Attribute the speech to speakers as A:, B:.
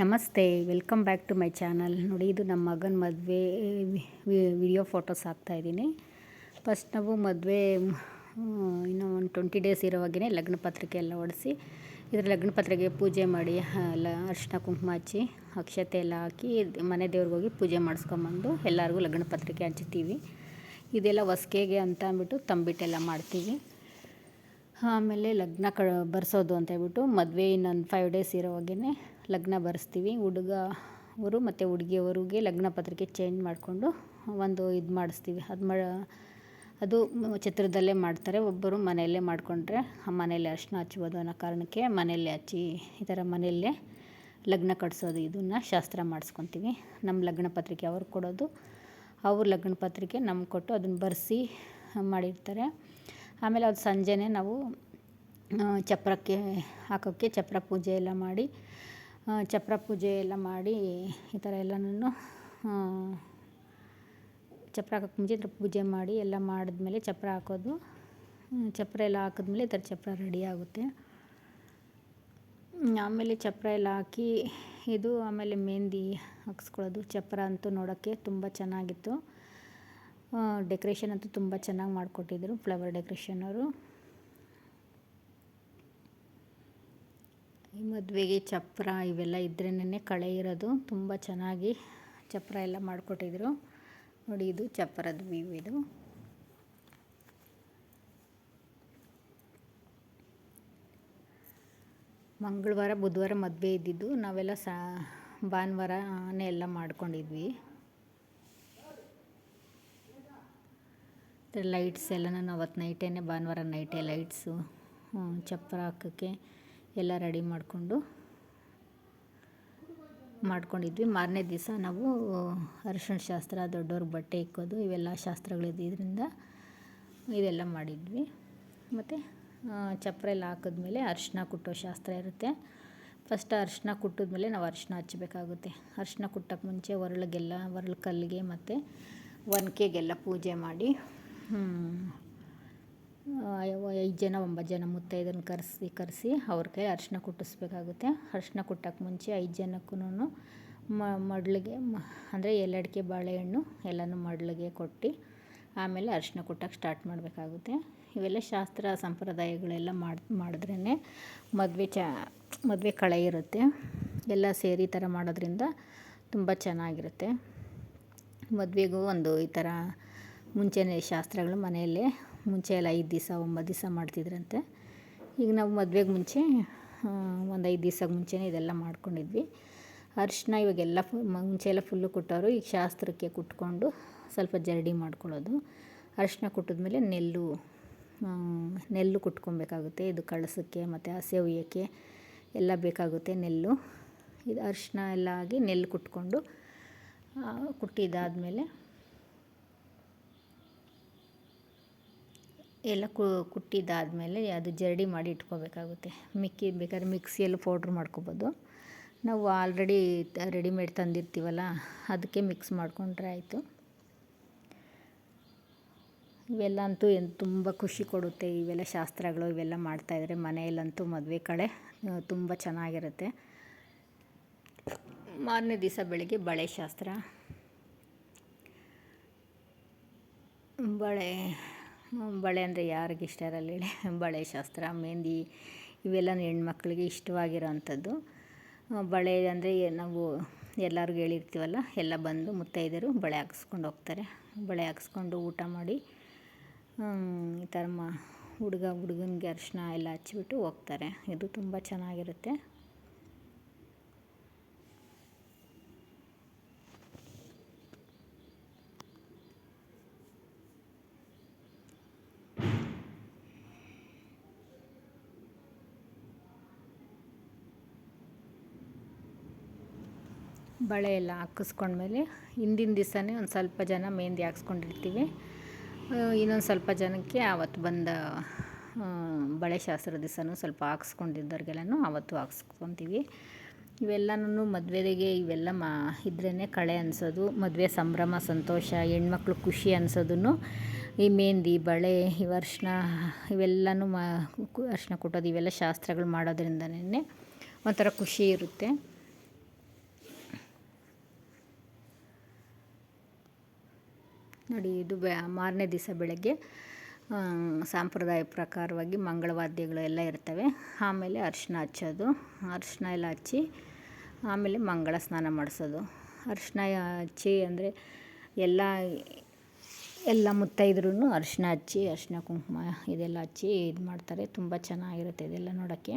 A: ನಮಸ್ತೆ welcome back to my channel ನೋಡಿ, ಇದು ನಮ್ಮ ಮಗನ ಮದುವೆ ವಿಡಿಯೋ ಫೋಟೋಸ್ ಹಾಕ್ತಾಯಿದ್ದೀನಿ ಫಸ್ಟ್ ನಾವು ಮದುವೆ ಇನ್ನೂ ಒಂದು ಟ್ವೆಂಟಿ ಡೇಸ್ ಇರೋವಾಗೇ ಲಗ್ನ ಪತ್ರಿಕೆ ಎಲ್ಲ ಹೊಡೆಸಿ ಇದರ ಲಗ್ನ ಪತ್ರಿಕೆ ಪೂಜೆ ಮಾಡಿ ಎಲ್ಲ ಅರಿಶಿನ ಕುಂಕುಮ ಹಚ್ಚಿ, ಅಕ್ಷತೆ ಎಲ್ಲ ಹಾಕಿ, ಮನೆ ದೇವ್ರಿಗೆ ಹೋಗಿ ಪೂಜೆ ಮಾಡಿಸ್ಕೊಂಬಂದು ಎಲ್ಲರಿಗೂ ಲಗ್ನ ಪತ್ರಿಕೆ ಹಂಚ್ತೀವಿ. ಇದೆಲ್ಲ ಹೊಸ್ಕೆಗೆ ಅಂತ ಅಂದ್ಬಿಟ್ಟು ತಂಬಿಟ್ಟೆಲ್ಲ ಮಾಡ್ತೀವಿ. ಆಮೇಲೆ ಲಗ್ನ ಕ, ಬರ್ಸೋದು ಅಂತ ಹೇಳ್ಬಿಟ್ಟು ಮದುವೆ ಇನ್ನೊಂದು ಫೈವ್ ಡೇಸ್ ಇರೋವಾಗೇ ಲಗ್ನ ಬರೆಸ್ತೀವಿ. ಹುಡುಗ ಅವರು ಮತ್ತು ಹುಡುಗಿಯವರಿಗೆ ಲಗ್ನ ಪತ್ರಿಕೆ ಚೇಂಜ್ ಮಾಡಿಕೊಂಡು ಒಂದು ಇದು ಮಾಡಿಸ್ತೀವಿ. ಅದು ಮಾ ಅದು ಚಿತ್ರದಲ್ಲೇ ಮಾಡ್ತಾರೆ. ಒಬ್ಬರು ಮನೆಯಲ್ಲೇ ಮಾಡಿಕೊಂಡ್ರೆ ಮನೆಯಲ್ಲೇ ಅರ್ಶಿನ ಹಚ್ಬೋದು ಅನ್ನೋ ಕಾರಣಕ್ಕೆ ಮನೆಯಲ್ಲೇ ಹಚ್ಚಿ ಈ ಥರ ಮನೆಯಲ್ಲೇ ಲಗ್ನ ಕಟ್ಸೋದು. ಇದನ್ನು ಶಾಸ್ತ್ರ ಮಾಡಿಸ್ಕೊತೀವಿ. ನಮ್ಮ ಲಗ್ನ ಪತ್ರಿಕೆ ಅವ್ರು ಕೊಡೋದು. ಅವ್ರ ಲಗ್ನ ಪತ್ರಿಕೆ ನಮ್ಗೆ ಕೊಟ್ಟು ಅದನ್ನು ಬರೆಸಿ ಮಾಡಿರ್ತಾರೆ. ಆಮೇಲೆ ಅದು ಸಂಜೆನೇ ನಾವು ಚಪ್ರಕ್ಕೆ ಹಾಕೋಕ್ಕೆ ಚಪ್ರ ಪೂಜೆ ಎಲ್ಲ ಮಾಡಿ ಚಪ್ಪರ ಪೂಜೆ ಎಲ್ಲ ಮಾಡಿ ಈ ಥರ ಎಲ್ಲನೂ ಚಪ್ಪರ ಹಾಕೋಕ್ಕೆ ಮುಂಚೆ ಥರ ಪೂಜೆ ಮಾಡಿ ಎಲ್ಲ ಮಾಡಿದ್ಮೇಲೆ ಚಪ್ಪರ ಹಾಕೋದು. ಚಪ್ಪರ ಎಲ್ಲ ಹಾಕಿದ್ಮೇಲೆ ಈ ಥರ ಚಪ್ಪರ ರೆಡಿ ಆಗುತ್ತೆ. ಆಮೇಲೆ ಚಪ್ಪರ ಎಲ್ಲ ಹಾಕಿ ಇದು ಆಮೇಲೆ ಮೆಹಂದಿ ಹಾಕ್ಸ್ಕೊಳ್ಳೋದು. ಚಪ್ಪರ ಅಂತೂ ನೋಡೋಕ್ಕೆ ತುಂಬ ಚೆನ್ನಾಗಿತ್ತು. ಡೆಕೋರೇಷನ್ ಅಂತೂ ತುಂಬ ಚೆನ್ನಾಗಿ ಮಾಡಿಕೊಟ್ಟಿದ್ರು ಫ್ಲವರ್ ಡೆಕೋರೇಷನ್ ಅವರು. ಈ ಮದುವೆಗೆ ಚಪ್ಪರ ಇವೆಲ್ಲ ಇದ್ರೇನೆ ಕಳೆ ಇರೋದು. ತುಂಬ ಚೆನ್ನಾಗಿ ಚಪ್ಪರ ಎಲ್ಲ ಮಾಡಿಕೊಟ್ಟಿದ್ರು. ನೋಡಿ, ಇದು ಚಪ್ಪರದ ವ್ಯೂ ಇದು. ಮಂಗಳವಾರ, ಬುಧವಾರ ಮದುವೆ ಇದ್ದಿದ್ದು. ನಾವೆಲ್ಲ ಸಾ, ಭಾನುವಾರನೇ ಎಲ್ಲ ಮಾಡ್ಕೊಂಡಿದ್ವಿ. ಲೈಟ್ಸ್ ಎಲ್ಲ ನಾನು ಅವತ್ತು ನೈಟೇ ಭಾನುವಾರ ನೈಟೇ ಲೈಟ್ಸು ಚಪ್ಪರ ಹಾಕೋಕ್ಕೆ. ಎಲ್ಲ ರೆಡಿ ಮಾಡಿಕೊಂಡು ಮಾಡ್ಕೊಂಡಿದ್ವಿ. ಮಾರನೇ ದಿವಸ ನಾವು ಅರಿಶಿಣ ಶಾಸ್ತ್ರ, ದೊಡ್ಡವ್ರಿಗೆ ಬಟ್ಟೆ ಇಕ್ಕೋದು, ಇವೆಲ್ಲ ಶಾಸ್ತ್ರಗಳಿದ್ದರಿಂದ ಇದೆಲ್ಲ ಮಾಡಿದ್ವಿ. ಮತ್ತು ಚಪ್ಪರ ಎಲ್ಲ ಹಾಕಿದ್ಮೇಲೆ ಅರಿಶಿನ ಕುಟ್ಟೋ ಶಾಸ್ತ್ರ ಇರುತ್ತೆ. ಫಸ್ಟ್ ಅರಿಶಿನ ಕುಟ್ಟಿದ್ಮೇಲೆ ನಾವು ಅರಿಶಿನ ಹಚ್ಚಬೇಕಾಗುತ್ತೆ. ಅರಿಶಿನ ಕುಟ್ಟಕ್ಕೆ ಮುಂಚೆ ಒರಳಿಗೆಲ್ಲ, ಒರಳು ಕಲ್ಲಿಗೆ ಮತ್ತು ಒನಕೆಗೆಲ್ಲ ಪೂಜೆ ಮಾಡಿ ಐದು ಜನ, ಒಂಬತ್ತು ಜನ ಮುತ್ತೈದನ್ನ ಕರೆಸಿ ಕರೆಸಿ ಅವ್ರ ಕೈ ಅರಿಶಿನ ಕುಟ್ಟಿಸ್ಬೇಕಾಗುತ್ತೆ. ಅರಿಶಿನ ಕುಟ್ಟಕ್ಕೆ ಮುಂಚೆ ಐದು ಜನಕ್ಕೂ ಮಡ್ಲಿಗೆ ಅಂದರೆ ಎಲೆ ಬಾಳೆಹಣ್ಣು ಎಲ್ಲನೂ ಮಡ್ಲಿಗೆ ಕೊಟ್ಟು ಆಮೇಲೆ ಅರಿಶಿನ ಕುಟ್ಟಕ್ಕೆ ಸ್ಟಾರ್ಟ್ ಮಾಡಬೇಕಾಗುತ್ತೆ. ಇವೆಲ್ಲ ಶಾಸ್ತ್ರ, ಸಂಪ್ರದಾಯಗಳೆಲ್ಲ ಮಾಡಿ ಮಾಡಿದ್ರೇ ಮದುವೆ ಚ, ಮದುವೆ ಕಳೆ ಇರುತ್ತೆ. ಎಲ್ಲ ಸೇರಿ ಥರ ಮಾಡೋದ್ರಿಂದ ತುಂಬ ಚೆನ್ನಾಗಿರುತ್ತೆ. ಮದುವೆಗೂ ಒಂದು ಈ ಥರ ಮುಂಚೆನೇ ಶಾಸ್ತ್ರಗಳು ಮನೆಯಲ್ಲೇ ಮುಂಚೆ ಎಲ್ಲ ಐದು ದಿವಸ, ಒಂಬತ್ತು ದಿವಸ ಮಾಡ್ತಿದ್ರಂತೆ. ಈಗ ನಾವು ಮದುವೆಗೆ ಮುಂಚೆ ಒಂದು ಐದು ದಿವ್ಸಕ್ಕೆ ಮುಂಚೆನೇ ಇದೆಲ್ಲ ಮಾಡ್ಕೊಂಡಿದ್ವಿ. ಅರಿಶಿನ ಇವಾಗೆಲ್ಲ ಫು ಮುಂಚೆ ಎಲ್ಲ ಫುಲ್ಲು ಕೊಟ್ಟವರು ಈಗ ಶಾಸ್ತ್ರಕ್ಕೆ ಕುಟ್ಕೊಂಡು ಸ್ವಲ್ಪ ಜರಡಿ ಮಾಡ್ಕೊಳ್ಳೋದು. ಅರಿಶಿನ ಕುಟ್ಟಿದ್ಮೇಲೆ ನೆಲ್ಲು ನೆಲ್ಲು ಕುಟ್ಕೊಬೇಕಾಗುತ್ತೆ. ಇದು ಕಳಸಕ್ಕೆ ಮತ್ತು ಹಸೆ ಹುಯ್ಯೋಕ್ಕೆ ಎಲ್ಲ ಬೇಕಾಗುತ್ತೆ ನೆಲ್ಲು. ಇದು ಅರಿಶಿನ ಎಲ್ಲ ಆಗಿ ನೆಲ್ಲು ಕುಟ್ಕೊಂಡು ಕುಟ್ಟಿದ್ದಾದಮೇಲೆ ಎಲ್ಲ ಕುಟ್ಟಿದ್ದಾದಮೇಲೆ ಅದು ಜರಡಿ ಮಾಡಿ ಇಟ್ಕೋಬೇಕಾಗುತ್ತೆ. ಮಿಕ್ಕಿ, ಬೇಕಾದ್ರೆ ಮಿಕ್ಸಿಯಲ್ಲಿ ಪೌಡ್ರ್ ಮಾಡ್ಕೊಬೋದು. ನಾವು ಆಲ್ರೆಡಿ ರೆಡಿಮೇಡ್ ತಂದಿರ್ತೀವಲ್ಲ, ಅದಕ್ಕೆ ಮಿಕ್ಸ್ ಮಾಡಿಕೊಂಡ್ರೆ ಆಯಿತು. ಇವೆಲ್ಲ ಅಂತೂ ಏನು ತುಂಬ ಖುಷಿ ಕೊಡುತ್ತೆ. ಇವೆಲ್ಲ ಶಾಸ್ತ್ರಗಳು ಇವೆಲ್ಲ ಮಾಡ್ತಾಯಿದ್ರೆ ಮನೆಯಲ್ಲಂತೂ ಮದುವೆ ಕಳೆ ತುಂಬ ಚೆನ್ನಾಗಿರುತ್ತೆ. ಮಾರನೇ ದಿವಸ ಬೆಳಗ್ಗೆ ಬಳೆ ಶಾಸ್ತ್ರ. ಬಳೆ ಬಳೆ ಅಂದರೆ ಯಾರಿಗೆ ಇಷ್ಟ ಇರಲ್ಲ ಹೇಳಿ. ಬಳೆ ಶಾಸ್ತ್ರ, ಮೆಹಂದಿ ಇವೆಲ್ಲ ಹೆಣ್ಮಕ್ಳಿಗೆ ಇಷ್ಟವಾಗಿರೋ ಅಂಥದ್ದು ಬಳೆ ಅಂದರೆ ನಾವು ಎಲ್ಲರಿಗೂ ಹೇಳಿರ್ತೀವಲ್ಲ, ಎಲ್ಲ ಬಂದು ಮುತ್ತೈದೆಯರು ಬಳೆ ಹಾಕ್ಸ್ಕೊಂಡು ಹೋಗ್ತಾರೆ. ಬಳೆ ಹಾಕ್ಸ್ಕೊಂಡು ಊಟ ಮಾಡಿ ಈ ಥರ ಮ ಹುಡುಗ ಹುಡುಗನಿಗೆ ಅರಿಶಿನ ಎಲ್ಲ ಹಚ್ಚಿಬಿಟ್ಟು ಹೋಗ್ತಾರೆ. ಇದು ತುಂಬ ಚೆನ್ನಾಗಿರುತ್ತೆ. ಬಳೆ ಎಲ್ಲ ಹಾಕಿಸ್ಕೊಂಡ್ಮೇಲೆ ಹಿಂದಿನ ದಿವಸನೇ ಒಂದು ಸ್ವಲ್ಪ ಜನ ಮೆಹಂದಿ ಹಾಕ್ಸ್ಕೊಂಡಿರ್ತೀವಿ. ಇನ್ನೊಂದು ಸ್ವಲ್ಪ ಜನಕ್ಕೆ ಆವತ್ತು ಬಂದ ಬಳೆ ಶಾಸ್ತ್ರ ದಿವಸನೂ ಸ್ವಲ್ಪ ಹಾಕ್ಸ್ಕೊಂಡಿದ್ದವ್ರಿಗೆಲ್ಲನೂ ಆವತ್ತು ಹಾಕ್ಸ್ಕೊತೀವಿ. ಇವೆಲ್ಲನೂ ಮದುವೆಗೆ ಇವೆಲ್ಲ ಮಾ ಇದ್ರೇ ಕಳೆ ಅನ್ಸೋದು, ಮದುವೆ ಸಂಭ್ರಮ, ಸಂತೋಷ, ಹೆಣ್ಮಕ್ಳು ಖುಷಿ ಅನ್ಸೋದನ್ನು ಈ ಮೆಹಂದಿ, ಬಳೆ ಇವು ಅರ್ಶಿನ ಇವೆಲ್ಲನೂ ಮಾ ಅರ್ಶಿನ ಕೊಟ್ಟೋದು ಇವೆಲ್ಲ ಶಾಸ್ತ್ರಗಳು ಮಾಡೋದ್ರಿಂದನೇ ಒಂಥರ ಖುಷಿ ಇರುತ್ತೆ. ನೋಡಿ, ಇದು ಮಾರನೇ ದಿವಸ ಬೆಳಗ್ಗೆ ಸಾಂಪ್ರದಾಯ ಪ್ರಕಾರವಾಗಿ ಮಂಗಳವಾದ್ಯಗಳು ಎಲ್ಲ ಇರ್ತವೆ. ಆಮೇಲೆ ಅರಿಶಿನ ಹಚ್ಚೋದು. ಅರಿಶಿನ ಎಲ್ಲ ಹಚ್ಚಿ, ಆಮೇಲೆ ಮಂಗಳ ಸ್ನಾನ ಮಾಡಿಸೋದು. ಅರಿಶಿನ ಹಚ್ಚಿ ಅಂದರೆ ಎಲ್ಲ ಎಲ್ಲ ಮುತ್ತೈದ್ರೂ ಅರಿಶಿನ ಹಚ್ಚಿ, ಅರಿಶಿನ ಕುಂಕುಮ ಇದೆಲ್ಲ ಹಚ್ಚಿ ಇದು ಮಾಡ್ತಾರೆ. ತುಂಬ ಚೆನ್ನಾಗಿರುತ್ತೆ ಇದೆಲ್ಲ ನೋಡೋಕ್ಕೆ.